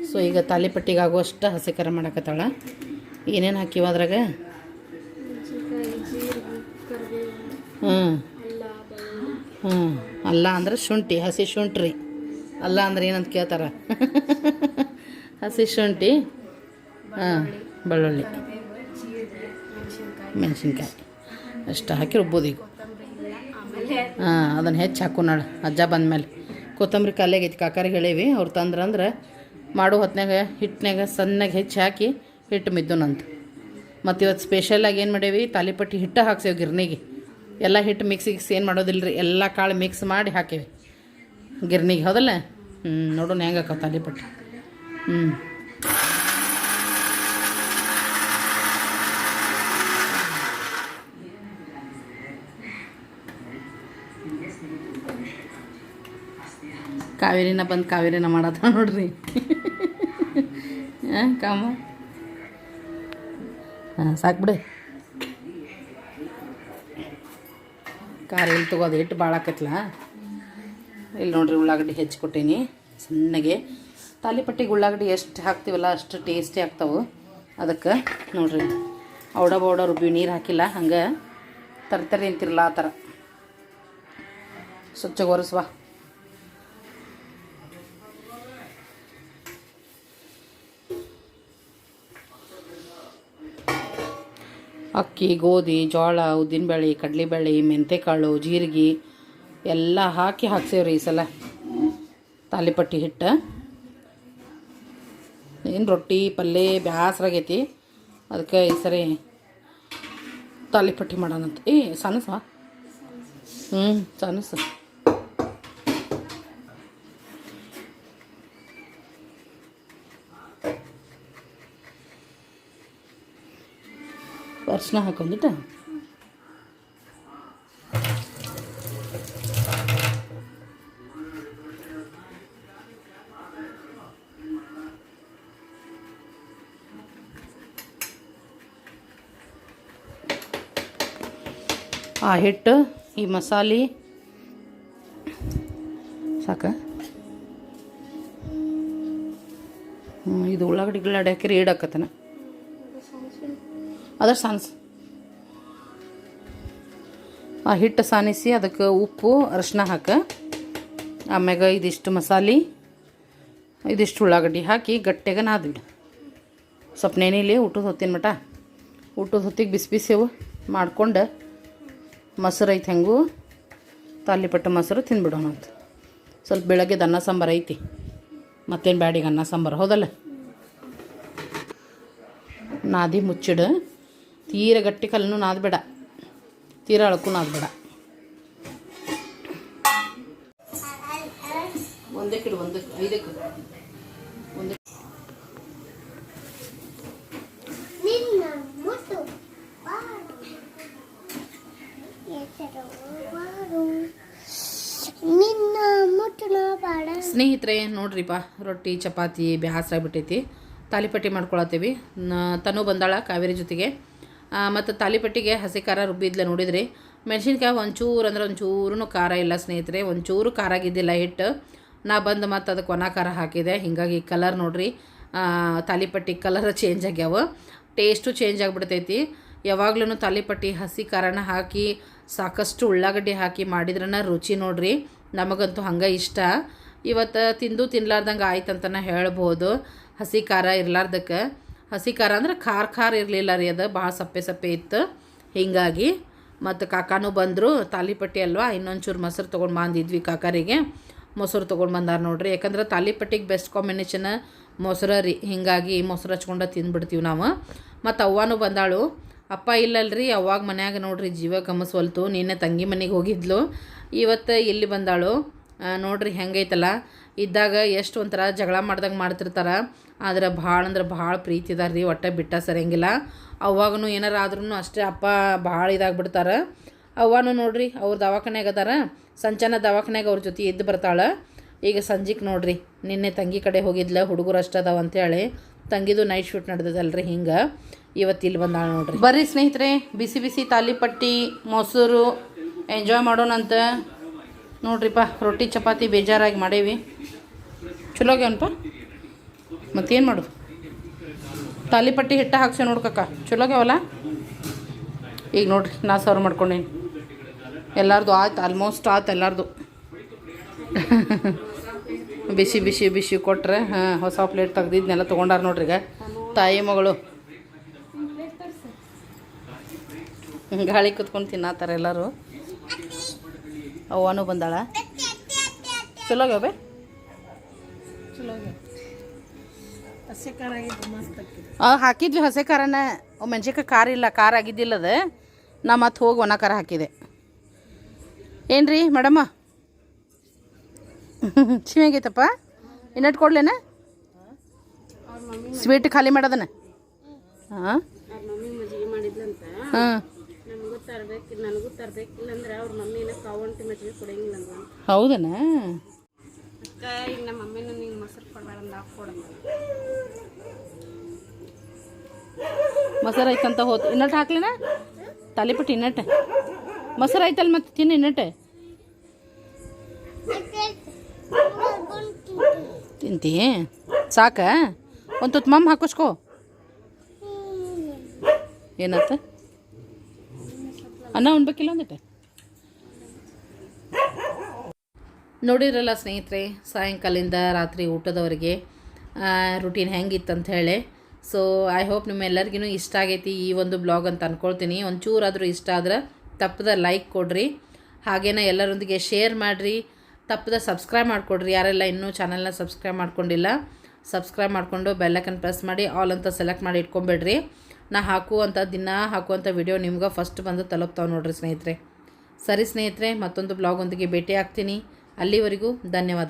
ಸೊ ಈಗ ತಾಲಿಪಟ್ಟಿಗೆ ಆಗುವಷ್ಟು ಹಸಿ ಖಾರ ಮಾಡಕತ್ತಾಳ. ಏನೇನು ಹಾಕಿವ ಅದ್ರಾಗ? ಹ್ಞೂ ಅಲ್ಲ ಅಂದ್ರೆ ಶುಂಠಿ, ಹಸಿ ಶುಂಠಿ. ಅಲ್ಲ ಅಂದ್ರೆ ಏನಂತ ಕೇಳ್ತಾರ? ಹಸಿ ಶುಂಠಿ, ಹಾಂ, ಬೆಳ್ಳುಳ್ಳಿ, ಮೆಣಸಿನ್ಕಾಯಿ. ಅಷ್ಟು ಹಾಕಿ ರುಬ್ಬೋದು ಈಗ. ಹಾಂ, ಅದನ್ನು ಹೆಚ್ಚು ಹಾಕೋಣ ಅಜ್ಜ ಬಂದಮೇಲೆ. ಕೊತ್ತಂಬರಿ ಕಾಲಿಗೈತಿ ಕಾಕಾರಿಗೆ ಹೇಳೇವಿ. ಅವ್ರು ತಂದ್ರಂದ್ರೆ ಮಾಡೋ ಹೊತ್ನಾಗ ಹಿಟ್ಟಿನಾಗ ಸಣ್ಣಗೆ ಹೆಚ್ಚಿ ಹಾಕಿ ಹಿಟ್ಟು ಮಿದ್ದುನಂತ ಮತ್ತು ಇವತ್ತು ಸ್ಪೆಷಲಾಗಿ ಏನು ಮಾಡೇವಿ? ತಾಲಿಪಟ್ಟಿ ಹಿಟ್ಟು ಹಾಕ್ಸೇವಿ ಗಿರ್ನಿಗೆ. ಎಲ್ಲ ಹಿಟ್ಟು ಮಿಕ್ಸ್ ಗಿಕ್ಸ್ ಏನು ಮಾಡೋದಿಲ್ಲ ರೀ ಎಲ್ಲ ಕಾಳು ಮಿಕ್ಸ್ ಮಾಡಿ ಹಾಕೇವಿ. ಗಿರ್ನಿಗೆ ಹೌದಲ್ಲ? ಹ್ಞೂ ನೋಡೋಣ ಹೆಂಗೆ ತಾಲಿಪಟ್ಟಿ ಹ್ಞೂ ಕಾವೇರಿನ ಬಂದು ಕಾವೇರಿನ ಮಾಡತ್ತ ನೋಡ್ರಿ. ಹಾಂ ಕಾಮ. ಹಾಂ, ಸಾಕು ಬಿಡು. ಖಾರ ಇಲ್ಲಿ ತಗೋದು ಹಿಟ್ಟು ಭಾಳ ಆಕತ್ಲ? ಇಲ್ಲಿ ನೋಡ್ರಿ ಉಳ್ಳಾಗಡ್ಡಿ ಹೆಚ್ಚಿ ಕೊಟ್ಟೀನಿ, ಸಣ್ಣಗೆ. ತಾಲಿಪಟ್ಟಿಗೆ ಉಳ್ಳಾಗಡ್ಡಿ ಎಷ್ಟು ಹಾಕ್ತೀವಲ್ಲ, ಅಷ್ಟು ಟೇಸ್ಟಿ ಆಗ್ತಾವೆ. ಅದಕ್ಕೆ ನೋಡ್ರಿ, ಔಡ ಬೌಡ ರುಬ್ಬಿ ನೀರು ಹಾಕಿಲ್ಲ, ಹಂಗೆ ತರ್ತರಿ ಅಂತಿರಲ್ಲ ಆ ಥರ ಸ್ವಚ್ಛಗೆ ಅಕ್ಕಿ, ಗೋಧಿ, ಜೋಳ, ಉದ್ದಿನಬೇಳೆ, ಕಡಲೆಬೇಳೆ, ಮೆಂತೆಕಾಳು, ಜೀರಿಗೆ ಎಲ್ಲ ಹಾಕಿ ಹಾಕ್ಸೇವ್ರಿ ಈ ಸಲ. ತಾಲಿಪಟ್ಟಿ ಹಿಟ್ಟು. ಏನು ರೊಟ್ಟಿ ಪಲ್ಯ ಬ್ಯಾಸ್ರಾಗೈತಿ ಅದಕ್ಕೆ ಈ ಸರಿ ತಾಲಿಪಟ್ಟಿ ಮಾಡೋಣಂತ. ಏ, ಸನಸ? ಹ್ಞೂ ಸನಸ. ಅರ್ಶಿನ ಹಾಕೊಂಡ್ಬಿಟ್ಟು. ಆ ಹಿಟ್ಟು ಈ ಮಸಾಲೆ. ಸಾಕ? ಇದು ಉಳ್ಳಾಗಡ್ಡಿ ಗಿಳ್ಳಾಡಿ ಹಾಕಿರಿ ಇಡಾಕತ್ತನ ಅದ್ರ ಸಾನ್ಸ್ ಆ ಹಿಟ್ಟು ಸಾನಿಸಿ, ಅದಕ್ಕೆ ಉಪ್ಪು, ಅರಶಿನ ಹಾಕ. ಆಮ್ಯಾಗ ಇದಿಷ್ಟು ಮಸಾಲೆ, ಇದಿಷ್ಟು ಉಳ್ಳಾಗಡ್ಡಿ ಹಾಕಿ ಗಟ್ಟಿಗೆ ನಾದ್ಬಿಡು ಸ್ವಲ್ಪ ನೆನಿಲಿ ಊಟದ ಹೊತ್ತಿನ ಮಟ ಊಟದ ಹೊತ್ತಿಗೆ ಬಿಸಿ ಬಿಸಿವು ಮಾಡ್ಕೊಂಡು ಮೊಸರು ಐತೆ ಹೆಂಗು, ತಾಲಿಪಟ್ಟು ಮೊಸರು ತಿಂದ್ಬಿಡೋಣ ಅಂತ. ಸ್ವಲ್ಪ ಬೆಳಗ್ಗೆದ ಅನ್ನ ಸಾಂಬಾರು ಐತಿ. ಮತ್ತೇನು ಬ್ಯಾಡಿಗೆ ಅನ್ನ ಸಾಂಬಾರು, ಹೌದಲ್ಲ? ನಾದಿ ಮುಚ್ಚಿಡು. ತೀರ ಗಟ್ಟಿ ಕಲ್ಲನ್ನು ನಾದಬೇಡ. ತೀರ ಅಳಕು ನಾದಬೇಡ. ಒಂದಕ್ಕೆ ಇಡು ಒಂದಕ್ಕೆ ಐದಕ್ಕೆ ಒಂದು ಸ್ನೇಹಿತರೆ ನೋಡ್ರಿಪ್ಪ ರೊಟ್ಟಿ ಚಪಾತಿ ಬೇಹಾಸ್ರಾಗ್ಬಿಟ್ಟೈತಿ. ತಾಲಿಪಟ್ಟಿ ಮಾಡ್ಕೊಳತ್ತೀವಿ. ತನು ಬಂದಾಳ ಕಾವೇರಿ ಜೊತೆಗೆ. ಮತ್ತು ತಾಲಿಪಟ್ಟಿಗೆ ಹಸಿ ಖಾರ ರುಬ್ಬಿದ್ಲ ನೋಡಿದ್ರಿ? ಮೆಣಸಿನ್ಕಾಯಿ ಒಂಚೂರು ಅಂದ್ರೆ ಒಂಚೂರು ಖಾರ ಇಲ್ಲ ಸ್ನೇಹಿತರೆ, ಒಂಚೂರು ಖಾರ ಆಗಿದ್ದಿಲ್ಲ ಹಿಟ್ಟು. ನಾ ಬಂದು ಮತ್ತು ಅದಕ್ಕೆ ಒಣ ಖಾರ ಹಾಕಿದೆ. ಹೀಗಾಗಿ ಕಲರ್ ನೋಡ್ರಿ ತಾಲಿಪಟ್ಟಿ ಕಲರ್ ಚೇಂಜ್ ಆಗ್ಯಾವ. ಟೇಸ್ಟು ಚೇಂಜ್ ಆಗಿಬಿಡ್ತೈತಿ. ಯಾವಾಗ್ಲೂ ತಾಲಿಪಟ್ಟಿ ಹಸಿ ಖಾರನ ಹಾಕಿ, ಸಾಕಷ್ಟು ಉಳ್ಳಾಗಡ್ಡಿ ಹಾಕಿ ಮಾಡಿದ್ರನ ರುಚಿ ನೋಡ್ರಿ. ನಮಗಂತೂ ಹಂಗೆ ಇಷ್ಟ. ಇವತ್ತು ತಿಂದು ತಿನ್ಲಾರ್ದಂಗೆ ಆಯ್ತಂತನ ಹೇಳ್ಬೋದು. ಹಸಿ ಖಾರ ಇರ್ಲಾರ್ದಕ್ಕೆ. ಹಸಿ ಖಾರ ಅಂದ್ರೆ ಖಾರ ಖಾರ ಇರಲಿಲ್ಲ ರೀ ಅದು. ಭಾಳ ಸಪ್ಪೆ ಸಪ್ಪೆ ಇತ್ತು. ಹೀಗಾಗಿ ಮತ್ತು ಕಾಕಾನೂ ಬಂದರು. ತಾಲಿಪಟ್ಟಿ ಅಲ್ವಾ? ಇನ್ನೊಂಚೂರು ಮೊಸರು ತೊಗೊಂಡು ಬಂದಿದ್ವಿ ಕಾಕಾರಿಗೆ. ಮೊಸರು ತೊಗೊಂಡು ಬಂದಾರ ನೋಡ್ರಿ. ಯಾಕಂದ್ರೆ ತಾಲಿಪಟ್ಟಿಗೆ ಬೆಸ್ಟ್ ಕಾಂಬಿನೇಷನ್ ಮೊಸರು ರೀ. ಹೀಗಾಗಿ ಮೊಸರು ಹಚ್ಕೊಂಡು ತಿಂದ್ಬಿಡ್ತೀವಿ ನಾವು. ಮತ್ತು ಅವ್ವಾನು ಬಂದಾಳು. ಅಪ್ಪ ಇಲ್ಲಲ್ರಿ. ಅವಾಗ ಮನ್ಯಾಗ ನೋಡ್ರಿ ಜೀವ ಗಮಸ್ವಲ್ತು. ನಿನ್ನೆ ತಂಗಿ ಮನೆಗೆ ಹೋಗಿದ್ಲು. ಇವತ್ತು ಇಲ್ಲಿ ಬಂದಾಳು. ನೋಡ್ರಿ ಹೆಂಗೈತಲ್ಲ? ಇದ್ದಾಗ ಎಷ್ಟು ಒಂಥರ ಜಗಳ ಮಾಡ್ದಂಗೆ ಮಾಡ್ತಿರ್ತಾರೆ. ಆದ್ರೆ ಭಾಳ ಅಂದ್ರೆ ಭಾಳ ಪ್ರೀತಿ ಇದಾರೆ ರೀ, ಒಟ್ಟೆ ಬಿಟ್ಟ ಸರಿಯಂಗಿಲ್ಲ. ಅವಾಗೂ ಏನಾರು ಆದ್ರೂ ಅಷ್ಟೇ ಅಪ್ಪ ಭಾಳ ಇದಾಗ್ಬಿಡ್ತಾರೆ. ಅವ್ವನೂ ನೋಡ್ರಿ ಅವ್ರ ದವಾಖಾನೆಗೆ ಅದಾರ. ಸಂಚನ ದವಾಖಾನೆಗೆ ಅವ್ರ ಜೊತೆ ಎದ್ದು ಬರ್ತಾಳೆ. ಈಗ ಸಂಜೆಗೆ ನೋಡ್ರಿ, ನಿನ್ನೆ ತಂಗಿ ಕಡೆ ಹೋಗಿದ್ಲ, ಹುಡುಗರು ಅಷ್ಟದಾವ ಅಂತೇಳಿ. ತಂಗಿದು ನೈಟ್ ಶೂಟ್ ನಡೆದದಲ್ರಿ ಹಿಂಗೆ. ಇವತ್ತು ಇಲ್ಲಿ ಬಂದಾಳೆ ನೋಡ್ರಿ. ಬರ್ರಿ ಸ್ನೇಹಿತರೆ, ಬಿಸಿ ಬಿಸಿ ತಾಲಿಪಟ್ಟಿ ಮೊಸರು ಎಂಜಾಯ್ ಮಾಡೋಣಂತ. ನೋಡ್ರಿಪ್ಪ, ರೊಟ್ಟಿ, ಚಪಾತಿ ಬೇಜಾರಾಗಿ ಮಾಡೇವಿ. ಚಲೋ ಆಗ್ಯಾವನಪ್ಪ ಮತ್ತೇನು ಮಾಡು ತಾಲಿಪಟ್ಟಿ ಹಿಟ್ಟ ಹಾಕ್ಸಿ ನೋಡ್ಕಕ್ಕ ಚಲೋ ಆಗ್ಯಾವಲ್ಲ ಈಗ ನೋಡ್ರಿ, ನಾ ಸರ್ವ್ ಮಾಡ್ಕೊಂಡೇನಿ. ಎಲ್ಲರದು ಆಯ್ತು ಆಲ್ಮೋಸ್ಟ್ ಆಯ್ತು ಎಲ್ಲರದು. ಬಿಸಿ ಬಿಸಿ ಬಿಸಿ ಕೊಟ್ರೆ, ಹಾಂ, ಹೊಸ ಪ್ಲೇಟ್ ತೆಗ್ದಿದ್ನೆಲ್ಲ ತೊಗೊಂಡಾರ ನೋಡ್ರಿ ಈಗ. ತಾಯಿ ಮಗಳು. ಗಾಳಿ ಕುತ್ಕೊಂಡು ತಿನ್ನತ್ತಾರ ಎಲ್ಲರೂ. ಅವ್ವನೂ ಬಂದಾಳ. ಚಲೋ ಗೋಬೆ ಚಲೋ ಹಾಕಿದ್ವಿ ಹಸೆ ಖಾರನ ಮೆಣ್ಸಿನ್ಕಾಯಿ ಖಾರ ಇಲ್ಲ ಖಾರ ಆಗಿದ್ದಿಲ್ಲ ಅದು. ನಾ ಮತ್ತೆ ಹೋಗಿ ಒಣ ಖಾರ ಹಾಕಿದೆ. ಏನ್ರಿ ಮೇಡಮ್ಮ ಚೆನ್ನಾಗೈತಪ್ಪ ಇನ್ನಟ್ಟು ಕೊಡ್ಲೇನ? ಸ್ವೀಟ್ ಖಾಲಿ ಮಾಡೋದನ್ನ ಹಾಂ ಹಾಂ. ತರ್ಬೇಕು ನನಗೂ ತರಬೇಕು ಇಲ್ಲಂದ್ರೆ ಅವ್ರ ಮಮ್ಮಿನ ಕಾವಂಟಿ ಮಜ್ಜಿಗೆ ಕೊಡಂಗಿಲ್ಲ ಅಂದ ಹೌದನ? ಅಕ್ಕ ಈಗ ನಮ್ಮ ಮಮ್ಮಿನ ನಿಂಗೆ ಮೊಸರು ಕೊಡ್ಬೇಡ ಅಂದ ಕೊಡಂಗ ಮೊಸರು ಐತಂತ ಹೋತ್ ಇನ್ನಟ್ಟು ಹಾಕ್ಲೇನ? ತಾಲಿಪಟ್ಟು ಇನ್ನಟ್ಟೆ. ಮೊಸರು ಐತಲ್ಲ ಮತ್ತೆ ತಿನ್ನ ಇನ್ನಟ್ಟೆ. ತಿಂತಿ? ಸಾಕ? ಒಂದು ತುತ್ತು ಮಮ್ಮ ಹಾಕಿಸ್ಕೋ. ಏನತ್ತ ಅನ್ನ ಉಣ್ಬೇಕಿಲ್ಲ ಅಂದಿಟ್ಟೆ ನೋಡಿರಲ್ಲ ಸ್ನೇಹಿತರೆ, ಸಾಯಂಕಾಲದಿಂದ ರಾತ್ರಿ ಊಟದವರೆಗೆ ರುಟೀನ್ ಹೆಂಗಿತ್ತು ಅಂತ ಹೇಳಿ ಸೊ ಐ ಹೋಪ್ ನಿಮ್ಮೆಲ್ಲರಿಗೂ ಇಷ್ಟ ಆಗೈತಿ ಈ ಒಂದು ಬ್ಲಾಗ್ ಅಂತ ಅಂದ್ಕೊಳ್ತೀನಿ ಒಂಚೂರಾದರೂ ಇಷ್ಟ ಆದ್ರೆ ತಪ್ಪದ ಲೈಕ್ ಕೊಡ್ರಿ. ಹಾಗೇನ ಎಲ್ಲರೊಂದಿಗೆ ಶೇರ್ ಮಾಡಿರಿ. ತಪ್ಪದ ಸಬ್ಸ್ಕ್ರೈಬ್ ಮಾಡಿಕೊಡ್ರಿ. ಯಾರೆಲ್ಲ ಇನ್ನೂ ಚಾನಲ್ನ ಸಬ್ಸ್ಕ್ರೈಬ್ ಮಾಡ್ಕೊಂಡಿಲ್ಲ ಸಬ್ಸ್ಕ್ರೈಬ್ ಮಾಡಿಕೊಂಡು ಬೆಲ್ಲೈಕನ್ ಪ್ರೆಸ್ ಮಾಡಿ ಆಲ್ ಅಂತ ಸೆಲೆಕ್ಟ್ ಮಾಡಿ ಇಟ್ಕೊಂಬೇಡ್ರಿ ನಾ ಹಾಕುವಂಥ ದಿನ ಹಾಕುವಂಥ ವಿಡಿಯೋ ನಿಮ್ಗೆ ಫಸ್ಟ್ ಬಂದು ತಲುಪ್ತಾವೆ ನೋಡ್ರಿ ಸ್ನೇಹಿತರೆ. ಸರಿ ಸ್ನೇಹಿತರೆ, ಮತ್ತೊಂದು ಬ್ಲಾಗ್ ಒಂದಿಗೆ ಭೇಟಿ ಆಗ್ತೀನಿ. ಅಲ್ಲಿವರೆಗೂ ಧನ್ಯವಾದ.